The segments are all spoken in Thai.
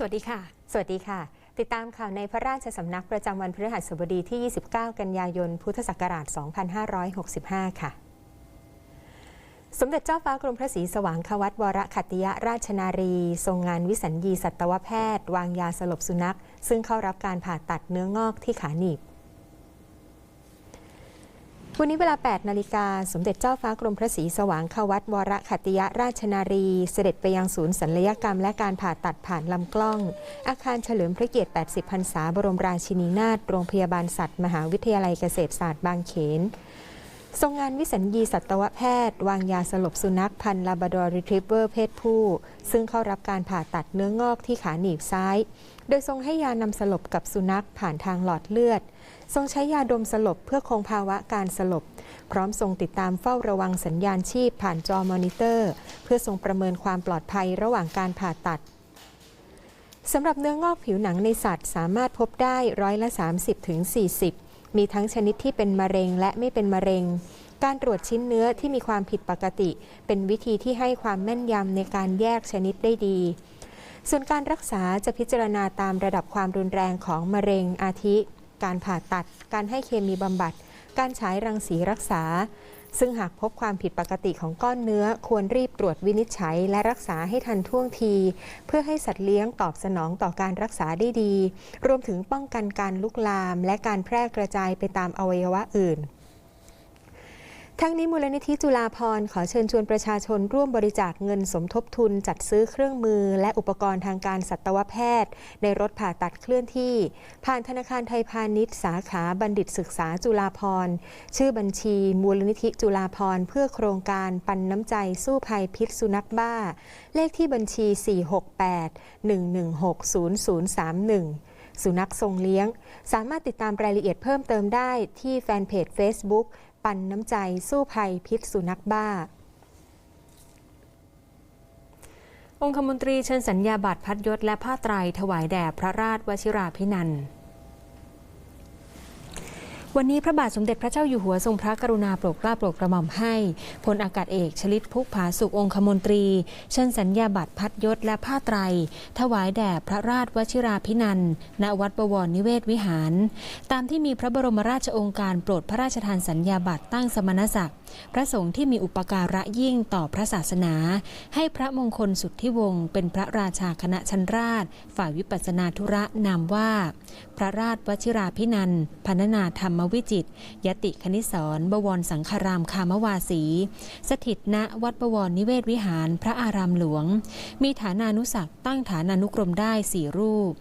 สวัสดีค่ะ สวัสดีค่ะ ติดตามข่าวในพระราชสำนักประจำวันพฤหัสบดีที่ 29 กันยายน พุทธศักราช 2565 ค่ะสมเด็จเจ้าฟ้ากรมพระศรีสว่างควัตวรขัติยราชนารี ทรงงานวิสัญญีสัตวแพทย์ วางยาสลบสุนัข ซึ่งเข้ารับการผ่าตัดเนื้องอกที่ขาหนีบ วันนี้เวลา 8 นาฬิกา สมเด็จเจ้าฟ้ากรมพระศรีสว่างควัตวรขัติยราชนารี เสด็จไปยังศูนย์ศัลยกรรมและการผ่าตัดผ่านลำกล้อง อาคารเฉลิมพระเกียรติ 80 พรรษาบรมราชินีนาถ โรงพยาบาลสัตว์ มหาวิทยาลัยเกษตรศาสตร์บางเขน ทรงงานวิสัญญีสัตวแพทย์ วางยาสลบสุนัขพันธุ์ลาบาดอร์รีทรีเวอร์เพศผู้ ซึ่งเข้ารับการผ่าตัดเนื้องอกที่ขาหนีบซ้าย โดยทรงให้ยานำสลบกับสุนัขผ่านทางหลอดเลือด ทรงใช้ยาดมสลบเพื่อคงภาวะการสลบ พร้อมทรงติดตามเฝ้าระวังสัญญาณชีพผ่านจอมอนิเตอร์ เพื่อทรงประเมินความปลอดภัยระหว่างการผ่าตัดสำหรับเนื้องอกผิวหนังในสัตว์ สามารถพบได้ร้อยละ 30ถึง40 มีทั้งชนิดที่เป็นมะเร็งและไม่เป็นมะเร็ง การตรวจชิ้นเนื้อที่มีความผิดปกติ เป็นวิธีที่ให้ความแม่นยำในการแยกชนิดได้ดี ส่วนการรักษาจะพิจารณาตามระดับความรุนแรงของมะเร็งอาทิ การผ่าตัด การให้เคมีบำบัด การฉายรังสีรักษา ซึ่งหากพบความผิดปกติของก้อนเนื้อควรรีบตรวจวินิจฉัย และรักษาให้ทันท่วงที เพื่อให้สัตว์เลี้ยงตอบสนองต่อการรักษาได้ดี รวมถึงป้องกันการลุกลาม และการแพร่กระจายไปตามอวัยวะอื่น ทั้งนี้มูลนิธิจุฬาภรขอเชิญชวนประชาชนร่วมบริจาคเงินสมทบทุน จัดซื้อเครื่องมือ และอุปกรณ์ทางการสัตวแพทย์ ในรถผ่าตัดเคลื่อนที่ ผ่านธนาคารไทยพาณิชย์สาขาบัณฑิตศึกษาจุฬาภรชื่อบัญชี มูลนิธิจุฬาภรเพื่อโครงการปันน้ำใจสู้ภัยพิษสุนัขบ้า เลขที่บัญชี 468 116 0031 สุนัขทรงเลี้ยง สามารถติดตามรายละเอียดเพิ่มเติมได้ที่แฟนเพจ Facebook ปันน้ำใจสู้ภัยพิษสุนัขบ้าองคมนตรีเชิญสัญญาบัตรพัดยศและผ้าไตรถวายแด่พระราชวชิราภินันท์ วันนี้พระบาทสมเด็จพระเจ้าอยู่หัวทรงพระกรุณาโปรดเกล้าโปรดกระหม่อมให้พลอากาศเอกชลิตพุกผาสุของคมนตรี เชิญสัญญาบัตรพัดยศและผ้าไตร ถวายแด่พระราชวชิราภินันณวัดบวรนิเวศวิหาร ตามที่มีพระบรมราชองค์การโปรดพระราชทานสัญญาบัตรตั้งสมณศักดิ์พระสงฆ์ที่มีอุปการะยิ่งต่อพระศาสนา ให้พระมงคลสุทธิวงศ์เป็นพระราชาคณะชั้นราช ฝ่ายวิปัสสนาธุระนามว่า พระราชวชิราภินันพันนาธรรมมวิจิตยติคณิสรบวรสังฆรามคามวาสี สถิตณวัดบวรนิเวศวิหารพระอารามหลวง มีฐานานุศักตั้งฐานานุกรมได้สี่รูป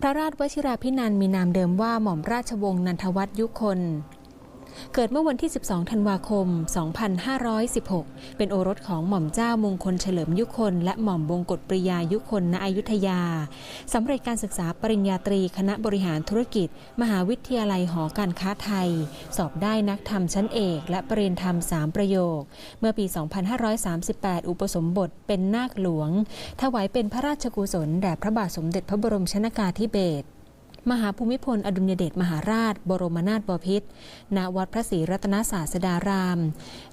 พระราชวชิราพินันมีนามเดิมว่าหม่อมราชวงศ์นันทวัฒยุคน เกิดเมื่อวันที่ 12 ธันวาคม 2516 เป็นโอรสของหม่อมเจ้ามงคลเฉลิมยุคน และหม่อมบงกฎปริยายุคนณอยุธยา สำเร็จการศึกษาปริญญาตรีคณะบริหารธุรกิจ มหาวิทยาลัยหอการค้าไทย สอบได้นักธรรมชั้นเอกและปรริญญาธรรม 3 ประโยค เมื่อปี 2538 อุปสมบทเป็นนาคหลวง ถวายเป็นพระราชกุศลแด่พระบาทสมเด็จพระบรมชนากาธิเบศร มหาภูมิพล อดุลยเดชมหาราช บรมนาถบพิตรณวัดพระศรีรัตนศาสดาราม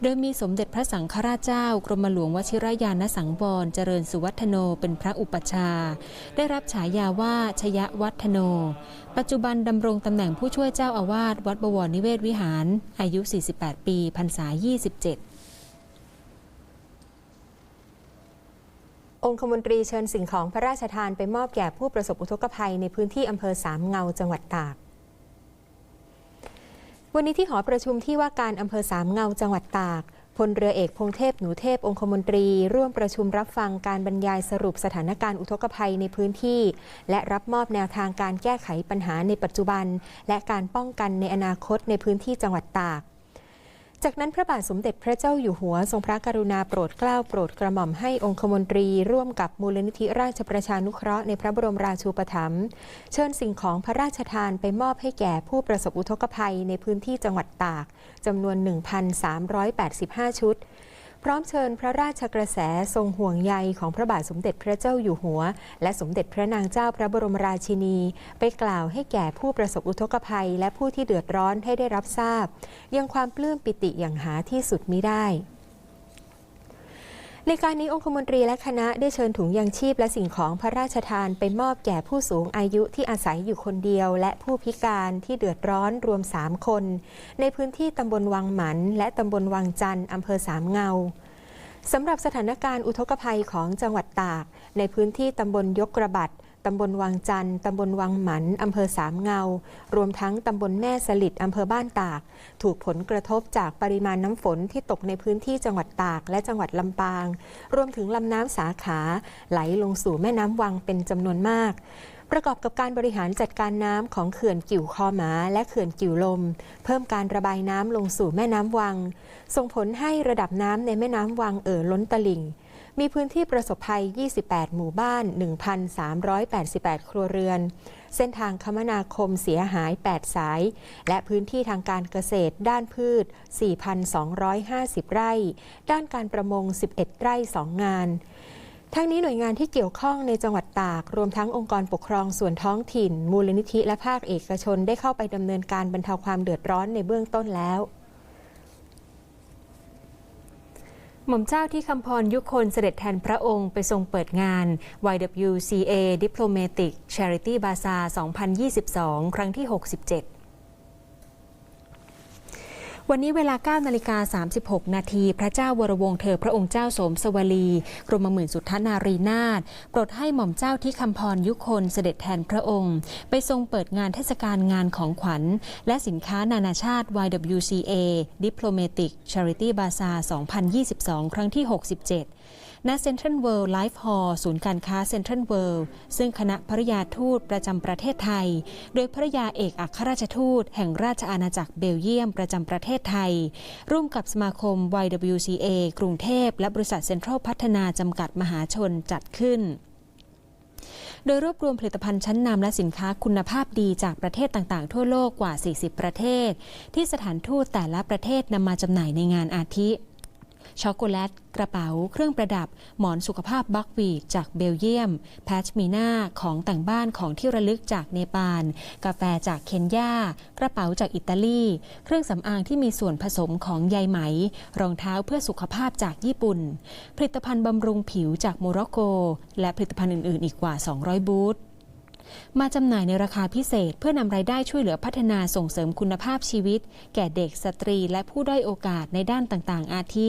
โดยมีสมเด็จพระสังฆราชเจ้ากรมหลวงวชิรยานสังวรเจริญสุวัฒโนเป็นพระอุปัชฌาย์ได้รับฉายาว่าชยวัฒโน ปัจจุบันดำรงตำแหน่งผู้ช่วยเจ้าอาวาสวัดบวรนิเวศวิหาร อายุ 48 ปีพรรษา 27 องคมนตรีเชิญสิ่งของพระราชทานไปมอบแก่ผู้ประสบอุทกภัยในพื้นที่อำเภอสามเงาจังหวัดตาก วันนี้ที่หอประชุมที่ว่าการอำเภอสามเงาจังหวัดตากพลเรือเอกพงเทพหนูเทพองคมนตรี ร่วมประชุมรับฟังการบรรยายสรุปสถานการณ์อุทกภัยในพื้นที่ และรับมอบแนวทางการแก้ไขปัญหาในปัจจุบัน และการป้องกันในอนาคตในพื้นที่จังหวัดตาก จากนั้นพระบาทสมเด็จพระเจ้าอยู่หัว ทรงพระกรุณาโปรดเกล้าโปรดกระหม่อมให้องคมนตรี ร่วมกับมูลนิธิราชประชานุเคราะห์ในพระบรมราชูปถัมภ์เชิญสิ่งของพระราชทานไปมอบให้แก่ผู้ประสบอุทกภัยในพื้นที่จังหวัดตากจำนวน 1,385 ชุด พร้อมเชิญพระราชกระแสทรงห่วงใยของพระบาทสมเด็จพระเจ้าอยู่หัว และสมเด็จพระนางเจ้าพระบรมราชินี ไปกล่าวให้แก่ผู้ประสบอุทกภัย และผู้ที่เดือดร้อนให้ได้รับทราบ ยังความปลื้มปิติอย่างหาที่สุดมิได้ ในการนี้องคมนตรีและคณะได้เชิญถุงยางชีพและสิ่งของพระราชทานไปมอบแก่ผู้สูงอายุที่อาศัยอยู่คนเดียว และผู้พิการที่เดือดร้อนรวม 3 คน ในพื้นที่ตำบลวังหมัน และตำบลวังจันทร์อำเภอสามเงาสำหรับสถานการณ์อุทกภัยของจังหวัดตาก ในพื้นที่ตำบลยกระบัด ตำบลวังจันทร์ตำบลวังหมันอำเภอสามเงา รวมทั้งตำบลแม่สลิดอำเภอบ้านตาก ถูกผลกระทบจากปริมาณน้ำฝนที่ตกในพื้นที่จังหวัดตากและจังหวัดลำปาง รวมถึงลำน้ำสาขาไหลลงสู่แม่น้ำวังเป็นจำนวนมากประกอบกับการบริหารจัดการน้ำของเขื่อนกิ่วคอหมาและเขื่อนกิ่วลม เพิ่มการระบายน้ำลงสู่แม่น้ำวัง ส่งผลให้ระดับน้ำในแม่น้ำวังเอ่อล้นตลิ่ง มีพื้นที่ประสบภัย 28 หมู่บ้าน 1,388 ครัวเรือน เส้นทางคมนาคมเสียหาย 8 สาย และพื้นที่ทางการเกษตรด้านพืช 4,250 ไร่ ด้านการประมง 11 ไร่ 2 งานทั้งนี้หน่วยงานที่เกี่ยวข้องในจังหวัดตาก รวมทั้งองค์กรปกครองส่วนท้องถิ่น มูลนิธิและภาคเอกชนได้เข้าไปดำเนินการบรรเทาความเดือดร้อนในเบื้องต้นแล้ว หม่อมเจ้าที่คำพรยุคนเสด็จแทนพระองค์ไปทรงเปิดงาน YWCA Diplomatic Charity Bazaar 2022 ครั้งที่ 67 วันนี้เวลา9นาฬิกา36 นาทีพระเจ้าวรวงศ์เธอพระองค์เจ้าสมสวลีกรมหมื่นสุทธนารีนาถโปรดให้หม่อมเจ้าที่คำพรยุคนเสด็จแทนพระองค์ ไปทรงเปิดงานเทศกาลงานของขวัญ และสินค้านานาชาติ YWCA Diplomatic Charity Bazaar 2022 ครั้งที่ 67 ณเซ็นทรัลเวิลด์ไลฟ์ฮอลล์ศูนย์การค้าเซ็นทรัลเวิลด์ซึ่งคณะภรยาทูตประจำประเทศไทย โดยภรยาเอกอัครราชทูต แห่งราชอาณาจักรเบลเยียมประจำประเทศไทย ร่วมกับสมาคม YWCA กรุงเทพและบริษัทเซ็นทรัลพัฒนาจำกัดมหาชนจัดขึ้นโดยรวบรวมผลิตภัณฑ์ชั้นนำและสินค้าคุณภาพดีจากประเทศต่างๆ ทั่วโลกกว่า 40 ประเทศ ที่สถานทูตแต่ละประเทศนำมาจำหน่ายในงานอาทิ ช็อกโกแลต กระเป๋า เครื่องประดับ หมอนสุขภาพบักวีดจากเบลเยียม แพชมีนาของแต่งบ้านของที่ระลึกจากเนปาล กาแฟจากเคนยา กระเป๋าจากอิตาลี เครื่องสำอางที่มีส่วนผสมของใยไหม รองเท้าเพื่อสุขภาพจากญี่ปุ่น ผลิตภัณฑ์บำรุงผิวจากโมร็อกโก และผลิตภัณฑ์อื่น ๆ อีกกว่า 200 บูธ มาจำหน่ายในราคาพิเศษ เพื่อนำรายได้ช่วยเหลือพัฒนาส่งเสริมคุณภาพชีวิต แก่เด็กสตรี และผู้ด้อยโอกาสในด้านต่างๆ อาทิ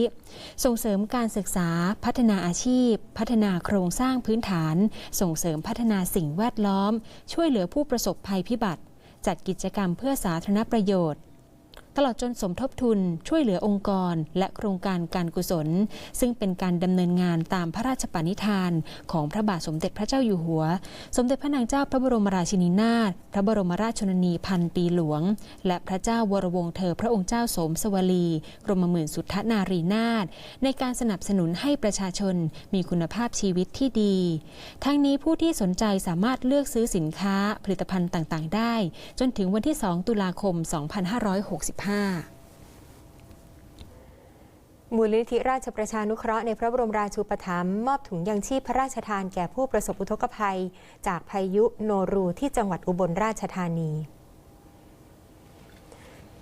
ส่งเสริมการศึกษา พัฒนาอาชีพ พัฒนาโครงสร้างพื้นฐาน ส่งเสริมพัฒนาสิ่งแวดล้อม ช่วยเหลือผู้ประสบภัยพิบัติ จัดกิจกรรมเพื่อสาธารณประโยชน์ ตลอดจนสมทบทุนช่วยเหลือองค์กร และโครงการการกุศล ซึ่งเป็นการดำเนินงานตามพระราชปณิธาน ของพระบาทสมเด็จพระเจ้าอยู่หัว สมเด็จพระนางเจ้าพระบรมราชินีนาถพระบรมราชชนนีพันปีหลวง และพระเจ้าวรวงเธอพระองค์เจ้าสมสวลีกรมหมื่นสุทธนารีนาถในการสนับสนุนให้ประชาชนมีคุณภาพชีวิตที่ดี ทั้งนี้ผู้ที่สนใจสามารถเลือกซื้อสินค้าผลิตภัณฑ์ต่างๆ ได้ จนถึงวันที่ 2 ตุลาคม 2565มูลนิธิราชประชานุเคราะห์ในพระบรมราชูปถัมภ์มอบถุงยังชีพพระราชทานแก่ผู้ประสบอุทกภัย จากพายุโนรูที่จังหวัดอุบลราชธานี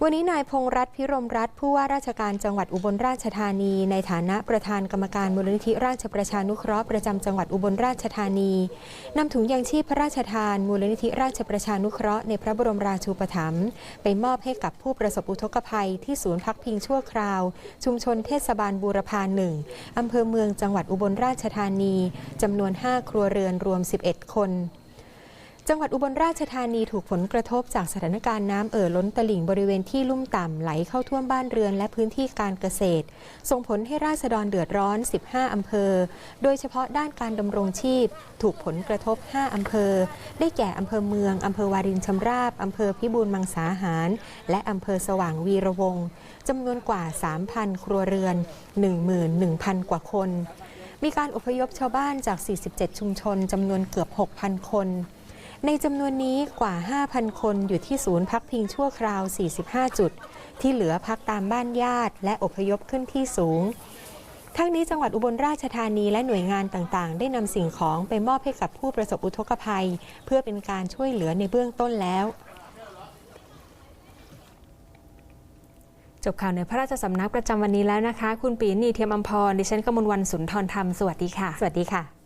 วันนี้นายพงรัตน์พิรมรัตน์ผู้ว่าราชการจังหวัดอุบลราชธานี ในฐานะประธานกรรมการมูลนิธิราชประชานุเคราะห์ประจำจังหวัดอุบลราชธานีนำถุงยังชีพพระราชทานมูลนิธิราชประชานุเคราะห์ในพระบรมราชูปถัมภ์ไปมอบให้กับผู้ประสบอุทกภัยที่ศูนย์พักพิงชั่วคราว ชุมชนเทศบาลบูรพาหนึ่งอำเภอเมืองจังหวัดอุบลราชธานีจำนวน 5 ครัวเรือนรวม 11 คน จังหวัดอุบลราชธานีถูกผลกระทบจากสถานการณ์น้ำเอ่อล้นตลิ่งบริเวณที่ลุ่มต่ำไหลเข้าท่วมบ้านเรือนและพื้นที่การเกษตร ส่งผลให้ราษฎรเดือดร้อน 15 อำเภอ โดยเฉพาะด้านการดำรงชีพ ถูกผลกระทบ 5 อำเภอ ได้แก่อำเภอเมืองอำเภอวารินชำราบอำเภอพิบูลมังสาหาร และอำเภอสว่างวีระวงจำนวนกว่า 3,000 ครัวเรือน 11,000 กว่าคน มีการอพยพชาวบ้านจาก 47 ชุมชนจำนวนเกือบ 6,000 คน ในจำนวนนี้กว่า 5,000 คนอยู่ที่ศูนย์พักพิงชั่วคราว 45 จุด ที่เหลือพักตามบ้านญาติ และอพยพขึ้นที่สูง ทั้งนี้จังหวัดอุบลราชธานีและหน่วยงานต่างๆ ได้นำสิ่งของไปมอบให้กับผู้ประสบอุทกภัย เพื่อเป็นการช่วยเหลือในเบื้องต้นแล้วจบข่าวในพระราชสำนักประจำวันนี้แล้วนะคะ คุณปีนีเทียมอัมพร ดิฉันกมลวันสุนทรธรรม สวัสดีค่ะ สวัสดีค่ะ